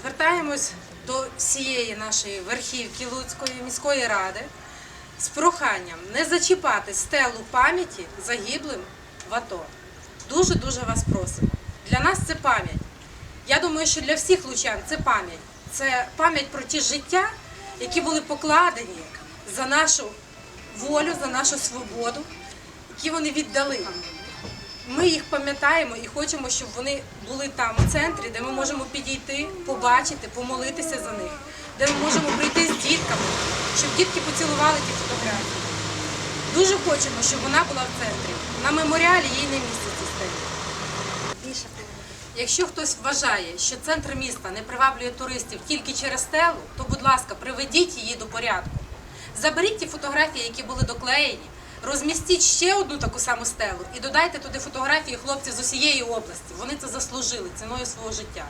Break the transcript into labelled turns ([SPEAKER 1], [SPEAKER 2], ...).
[SPEAKER 1] Звертаємось до всієї нашої верхівки Луцької міської ради з проханням не зачіпати стелу пам'яті загиблим в АТО. Дуже дуже вас просимо. Для нас це пам'ять. Я думаю, що для всіх лучан це пам'ять. Це пам'ять про ті життя, які були покладені за нашу волю, за нашу свободу, які вони віддали. Ми їх пам'ятаємо і хочемо, щоб вони були там у центрі, де ми можемо підійти, побачити, помолитися за них, де ми можемо прийти з дітками, щоб дітки поцілували ті фотографії. Дуже хочемо, щоб вона була в центрі. На меморіалі їй не місце цій стелі. Якщо хтось вважає, що центр міста не приваблює туристів тільки через стелу, то, будь ласка, приведіть її до порядку. Заберіть ті фотографії, які були доклеєні, розмістіть ще одну таку саму стелу і додайте туди фотографії хлопців з усієї області. Вони це заслужили ціною свого життя.